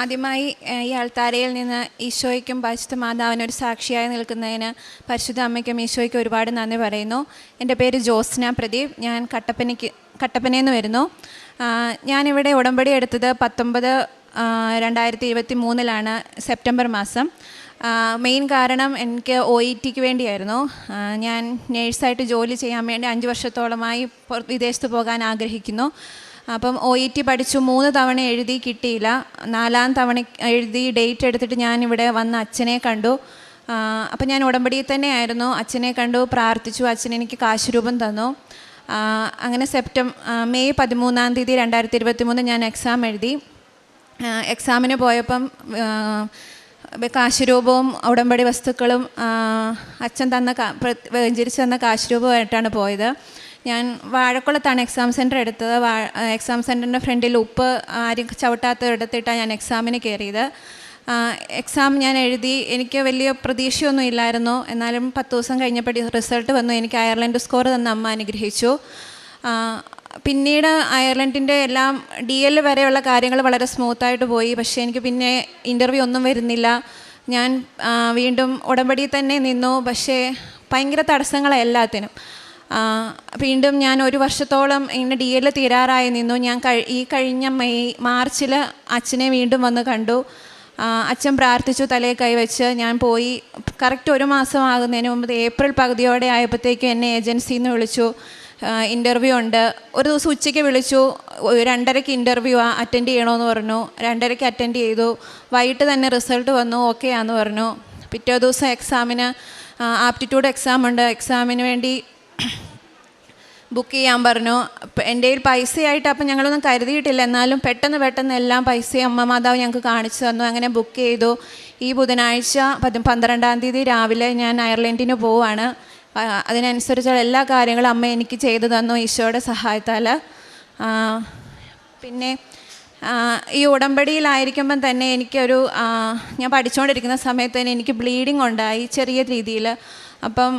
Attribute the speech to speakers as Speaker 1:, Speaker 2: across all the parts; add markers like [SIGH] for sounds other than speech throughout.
Speaker 1: ആദ്യമായി ഈ അൾത്താരയിൽ നിന്ന് ഈശോയ്ക്കും പരിശുദ്ധ മാതാവിന് ഒരു സാക്ഷിയായി നിൽക്കുന്നതിന് പരിശുദ്ധ അമ്മയ്ക്കും ഈശോയ്ക്കും ഒരുപാട് നന്ദി പറയുന്നു. എന്റെ പേര് ജോസ്ന പ്രദീപ്. ഞാൻ കട്ടപ്പനയ്ക്ക് കട്ടപ്പനയിൽ നിന്ന് വരുന്നു. ഞാനിവിടെ ഉടമ്പടി എടുത്തത് പത്തൊമ്പത് രണ്ടായിരത്തി ഇരുപത്തി മൂന്നിലാണ് സെപ്റ്റംബർ മാസം. മെയിൻ കാരണം എനിക്ക് ഒ ഇ ടിക്ക് വേണ്ടിയായിരുന്നു. ഞാൻ നേഴ്സായിട്ട് ജോലി ചെയ്യാൻ വേണ്ടി അഞ്ച് വർഷത്തോളമായി വിദേശത്ത് പോകാൻ ആഗ്രഹിക്കുന്നു. അപ്പം ഒ ഇ ടി പഠിച്ചു മൂന്ന് തവണ എഴുതി കിട്ടിയില്ല. നാലാം തവണ എഴുതി ഡേറ്റ് എടുത്തിട്ട് ഞാൻ ഇവിടെ വന്ന് അച്ഛനെ കണ്ടു. അപ്പം ഞാൻ ഉടമ്പടിയിൽ തന്നെയായിരുന്നു അച്ഛനെ കണ്ടു പ്രാർത്ഥിച്ചു. അച്ഛൻ എനിക്ക് കാശുരൂപം തന്നു. അങ്ങനെ സെപ്റ്റം മെയ് പതിമൂന്നാം തീയതി രണ്ടായിരത്തി ഇരുപത്തി മൂന്ന് ഞാൻ എക്സാം എഴുതി. എക്സാമിന് പോയപ്പം കാശുരൂപവും കാശ് ഉടമ്പടി വസ്തുക്കളും അച്ഛൻ തന്ന വെഞ്ചരിച്ച് തന്ന കാശുരൂപമായിട്ടാണ് പോയത്. ഞാൻ വാഴക്കുളത്താണ് എക്സാം സെന്റർ എടുത്തത്. എക്സാം സെന്ററിന്റെ ഫ്രണ്ടിൽ ഉപ്പ് ആരും ചവിട്ടാത്ത എടുത്തിട്ടാണ് ഞാൻ എക്സാമിന് കയറിയത്. എക്സാം ഞാൻ എഴുതി. എനിക്ക് വലിയ പ്രതീക്ഷയൊന്നും ഇല്ലായിരുന്നു. എന്നാലും പത്ത് ദിവസം കഴിഞ്ഞപ്പോൾ റിസൾട്ട് വന്നു. എനിക്ക് അയർലൻഡ് സ്കോർ തന്ന അമ്മ അനുഗ്രഹിച്ചു. പിന്നീട് അയർലൻഡിന്റെ എല്ലാം ഡി എൽ വരെയുള്ള കാര്യങ്ങൾ വളരെ സ്മൂത്തായിട്ട് പോയി. പക്ഷേ എനിക്ക് പിന്നെ ഇന്റർവ്യൂ ഒന്നും വരുന്നില്ല. ഞാൻ വീണ്ടും ഉടമ്പടിയിൽ തന്നെ നിന്നു. പക്ഷേ ഭയങ്കര ആ, വീണ്ടും ഞാൻ ഒരു വർഷത്തോളം ഇങ്ങനെ ഡി എൽ തീരാറായി നിന്നു. ഞാൻ ഈ കഴിഞ്ഞ മെയ് മാർച്ചിൽ അച്ഛനെ വീണ്ടും വന്ന് കണ്ടു. അച്ഛൻ പ്രാർത്ഥിച്ചു തലയിൽ കൈവച്ച് ഞാൻ പോയി. കറക്റ്റ് ഒരു മാസം ആകുന്നതിന് മുമ്പ് ഏപ്രിൽ പകുതിയോടെ ആയപ്പോഴത്തേക്കും എന്നെ ഏജൻസിയിൽ നിന്ന് വിളിച്ചു. ഇന്റർവ്യൂ ഉണ്ട്. ഒരു ദിവസം ഉച്ചയ്ക്ക് വിളിച്ചു. രണ്ടരയ്ക്ക് ഇന്റർവ്യൂ ആ അറ്റൻഡ് ചെയ്യണമെന്ന് പറഞ്ഞു. രണ്ടരയ്ക്ക് അറ്റൻഡ് ചെയ്തു. വൈകിട്ട് തന്നെ റിസൾട്ട് വന്നു. ഓക്കെ ആന്ന് പറഞ്ഞു. പിറ്റേ ദിവസം എക്സാമിന് ആപ്റ്റിറ്റ്യൂഡ് എക്സാം ഉണ്ട്. എക്സാമിന് വേണ്ടി [COUGHS] ബുക്ക് ചെയ്യാൻ പറഞ്ഞു. എന്റെ കയ്യിൽ പൈസയായിട്ട് അപ്പം ഞങ്ങളൊന്നും കരുതിയിട്ടില്ല. എന്നാലും പെട്ടെന്ന് പെട്ടെന്ന് എല്ലാം പൈസയും അമ്മ മാതാവ് ഞങ്ങൾക്ക് കാണിച്ചു തന്നു. അങ്ങനെ ബുക്ക് ചെയ്തു. ഈ ബുധനാഴ്ച പതി പന്ത്രണ്ടാം തീയതി രാവിലെ ഞാൻ അയർലൻഡിന് പോവാണ്. അതിനനുസരിച്ചുള്ള എല്ലാ കാര്യങ്ങളും അമ്മ എനിക്ക് ചെയ്തു തന്നു ഈശോയുടെ സഹായത്താൽ. പിന്നെ ഈ ഉടമ്പടിയിലായിരിക്കുമ്പം തന്നെ എനിക്കൊരു ഞാൻ പഠിച്ചുകൊണ്ടിരിക്കുന്ന സമയത്ത് തന്നെ എനിക്ക് ബ്ലീഡിങ് ഉണ്ടായി ചെറിയ രീതിയിൽ. അപ്പം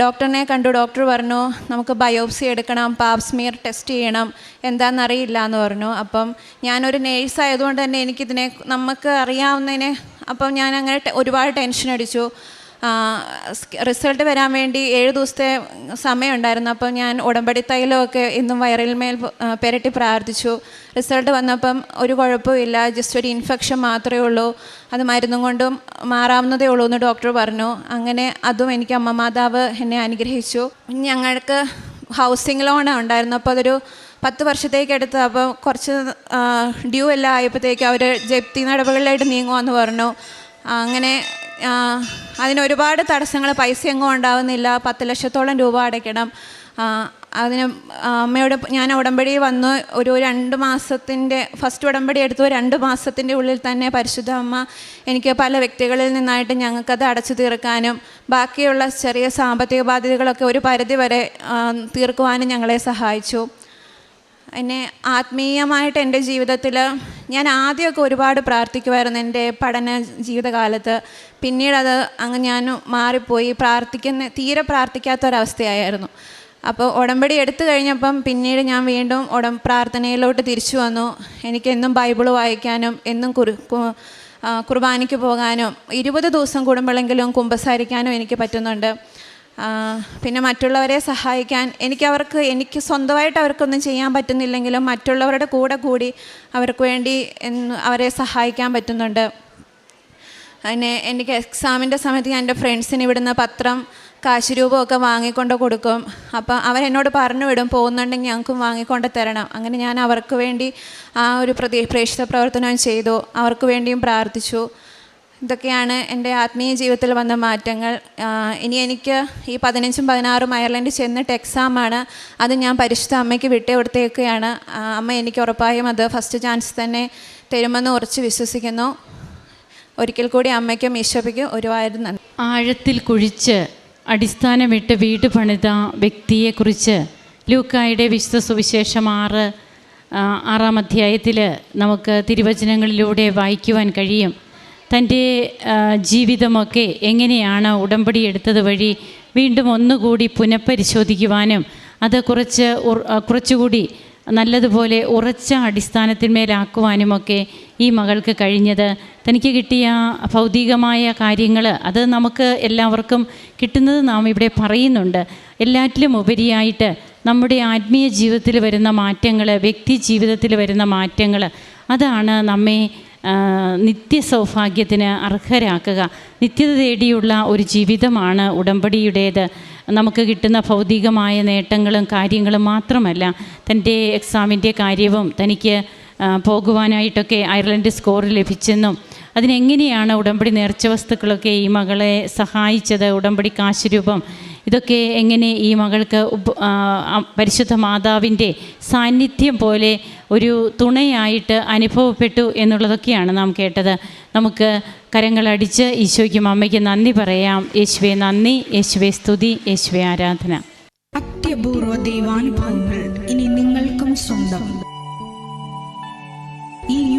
Speaker 1: ഡോക്ടറിനെ കണ്ടു. ഡോക്ടർ പറഞ്ഞു നമുക്ക് ബയോപ്സി എടുക്കണം പാപ്സ്മിയർ ടെസ്റ്റ് ചെയ്യണം എന്താണെന്നറിയില്ല എന്ന് പറഞ്ഞു. അപ്പം ഞാനൊരു നേഴ്സ് ആയതുകൊണ്ട് തന്നെ എനിക്കിതിനെ നമുക്ക് അറിയാവുന്നതിനെ അപ്പം ഞാൻ അങ്ങനെ ഒരുപാട് ടെൻഷൻ അടിച്ചു. റിസൾട്ട് വരാൻ വേണ്ടി ഏഴ് ദിവസത്തെ സമയമുണ്ടായിരുന്നു അപ്പം ഞാൻ ഉടമ്പടി തൈലമൊക്കെ ഇന്നും വയറിൽമേൽ മേൽ പെരട്ടി പ്രാർത്ഥിച്ചു. റിസൾട്ട് വന്നപ്പം ഒരു കുഴപ്പമില്ല ജസ്റ്റ് ഒരു ഇൻഫെക്ഷൻ മാത്രമേ ഉള്ളൂ. അത് മരുന്നും കൊണ്ടും മാറാവുന്നതേ ഉള്ളൂ എന്ന് ഡോക്ടർ പറഞ്ഞു. അങ്ങനെ അതും എനിക്ക് അമ്മ മാതാവ് എന്നെ അനുഗ്രഹിച്ചു. ഞങ്ങൾക്ക് ഹൗസിംഗ് ലോൺ ഉണ്ടായിരുന്നു. അപ്പോൾ അതൊരു പത്ത് വർഷത്തേക്ക് എടുത്ത് അപ്പോൾ കുറച്ച് ഡ്യൂ എല്ലാം ആയപ്പോഴത്തേക്ക് അവർ ജപ്തി നടപടികളിലായിട്ട് നീങ്ങുമെന്ന് പറഞ്ഞു. അങ്ങനെ അതിനൊരുപാട് തടസ്സങ്ങൾ പൈസ എങ്ങും ഉണ്ടാവുന്നില്ല. പത്ത് ലക്ഷത്തോളം രൂപ അടയ്ക്കണം. അതിന് അമ്മയോട് ഞാൻ ഉടമ്പടി വന്നു. ഒരു രണ്ട് മാസത്തിന്റെ ഫസ്റ്റ് ഉടമ്പടി എടുത്തു. രണ്ട് മാസത്തിന്റെ ഉള്ളിൽ തന്നെ പരിശുദ്ധ അമ്മ എനിക്ക് പല വ്യക്തികളിൽ നിന്നായിട്ട് ഞങ്ങൾക്കത് അടച്ചു തീർക്കാനും ബാക്കിയുള്ള ചെറിയ സാമ്പത്തിക ബാധ്യതകളൊക്കെ ഒരു പരിധി വരെ തീർക്കുവാനും ഞങ്ങളെ സഹായിച്ചു. എന്നെ ആത്മീയമായിട്ട് എന്റെ ജീവിതത്തിൽ ഞാൻ ആദ്യമൊക്കെ ഒരുപാട് പ്രാർത്ഥിക്കുമായിരുന്നു എന്റെ പഠന ജീവിതകാലത്ത്. പിന്നീട് അത് അങ്ങ് ഞാൻ മാറിപ്പോയി. പ്രാർത്ഥിക്കുന്ന തീരെ പ്രാർത്ഥിക്കാത്ത ഒരവസ്ഥയായിരുന്നു അപ്പോൾ ഉടമ്പടി എടുത്തു കഴിഞ്ഞപ്പം പിന്നീട് ഞാൻ വീണ്ടും ഉടം പ്രാർത്ഥനയിലോട്ട് തിരിച്ചു വന്നു. എനിക്ക് എന്നും ബൈബിൾ വായിക്കാനും എന്നും കുറി കുർബാനയ്ക്ക് പോകാനും ഇരുപത് ദിവസം കൂടുമ്പോഴെങ്കിലും കുമ്പസാരിക്കാനും എനിക്ക് പറ്റുന്നുണ്ട്. പിന്നെ മറ്റുള്ളവരെ സഹായിക്കാൻ എനിക്ക് അവർക്ക് എനിക്ക് സ്വന്തമായിട്ട് അവർക്കൊന്നും ചെയ്യാൻ പറ്റുന്നില്ലെങ്കിലും മറ്റുള്ളവരുടെ കൂടെ കൂടി അവർക്ക് വേണ്ടി അവരെ സഹായിക്കാൻ പറ്റുന്നുണ്ട്. പിന്നെ എനിക്ക് എക്സാമിന്റെ സമയത്ത് ഞാൻ എന്റെ ഫ്രണ്ട്സിന് ഇവിടുന്ന് പത്രം കാശ് രൂപമൊക്കെ വാങ്ങിക്കൊണ്ട് കൊടുക്കും. അപ്പം അവരെന്നോട് പറഞ്ഞു വിടും പോകുന്നുണ്ടെങ്കിൽ ഞങ്ങൾക്കും വാങ്ങിക്കൊണ്ട് തരണം. അങ്ങനെ ഞാൻ അവർക്ക് വേണ്ടി ആ ഒരു പ്രതി പ്രേക്ഷിത പ്രവർത്തനം ചെയ്തു. അവർക്ക് വേണ്ടിയും പ്രാർത്ഥിച്ചു. ഇതൊക്കെയാണ് എന്റെ ആത്മീയ ജീവിതത്തിൽ വന്ന മാറ്റങ്ങൾ. ഇനി എനിക്ക് ഈ പതിനഞ്ചും പതിനാറും അയർലൻഡിൽ ചെന്നിട്ട് എക്സാമാണ് അത് ഞാൻ പരിശുദ്ധ അമ്മയ്ക്ക് വിട്ടുകൊടുത്തേക്കുകയാണ്. കൊടുത്തേക്കുകയാണ് അമ്മ എനിക്ക് ഉറപ്പായും അത് ഫസ്റ്റ് ചാൻസ് തന്നെ തരുമെന്ന് ഉറച്ച് വിശ്വസിക്കുന്നു. ഒരിക്കൽ കൂടി അമ്മയ്ക്കും ഈശോയ്ക്കും ഒരുപാട് നന്ദി.
Speaker 2: ആഴത്തിൽ കുഴിച്ച് അടിസ്ഥാനമിട്ട് വീട് പണിത വ്യക്തിയെക്കുറിച്ച് ലൂക്കായുടെ വിശുദ്ധ സുവിശേഷം ആറ് ആറാം അധ്യായത്തിൽ നമുക്ക് തിരുവചനങ്ങളിലൂടെ വായിക്കുവാൻ കഴിയും. തന്റെ ജീവിതമൊക്കെ എങ്ങനെയാണ് ഉടമ്പടി എടുത്തത് വഴി വീണ്ടും ഒന്നുകൂടി പുനഃപരിശോധിക്കുവാനും അത് കുറച്ച് കുറച്ചുകൂടി നല്ലതുപോലെ ഉറച്ച അടിസ്ഥാനത്തിന്മേലാക്കുവാനുമൊക്കെ ഈ മകൾക്ക് കഴിഞ്ഞത്. തനിക്ക് കിട്ടിയ ഭൗതികമായ കാര്യങ്ങൾ അത് നമുക്ക് എല്ലാവർക്കും കിട്ടുന്നത് നാം ഇവിടെ പറയുന്നുണ്ട്. എല്ലാറ്റിലും ഉപരിയായിട്ട് നമ്മുടെ ആത്മീയ ജീവിതത്തിൽ വരുന്ന മാറ്റങ്ങൾ വ്യക്തി ജീവിതത്തിൽ വരുന്ന മാറ്റങ്ങൾ അതാണ് നമ്മെ ആ, നിത്യ സൗഭാഗ്യത്തിന് അർഹരാക്കുക. നിത്യത തേടിയുള്ള ഒരു ജീവിതമാണ് ഉടമ്പടിയുടേത്. നമുക്ക് കിട്ടുന്ന ഭൗതികമായ നേട്ടങ്ങളും കാര്യങ്ങളും മാത്രമല്ല തന്റെ എക്സാമിന്റെ കാര്യവും തനിക്ക് പോകുവാനായിട്ടൊക്കെ അയർലൻഡ് സ്കോർ ലഭിച്ചെന്നും അതിനെങ്ങനെയാണ് ഉടമ്പടി നേർച്ച വസ്തുക്കളൊക്കെ ഈ മകളെ സഹായിച്ചത്? ഉടമ്പടി കാശുരൂപം ഇതൊക്കെ എങ്ങനെ ഈ മകൾക്ക് പരിശുദ്ധ മാതാവിന്റെ സാന്നിധ്യം പോലെ ഒരു തുണയായിട്ട് അനുഭവപ്പെട്ടു എന്നുള്ളതൊക്കെയാണ് നാം കേട്ടത്. നമുക്ക് കരങ്ങളടിച്ച് ഈശോയ്ക്കും അമ്മയ്ക്ക് നന്ദി പറയാം. യേശുവെ നന്ദി. യേശുവെ സ്തുതി. യേശുവെ ആരാധന.
Speaker 3: അത്യപൂർവ ദൈവാനുഭവങ്ങൾ ഇനി നിങ്ങൾക്കും സ്വന്തം. ഈ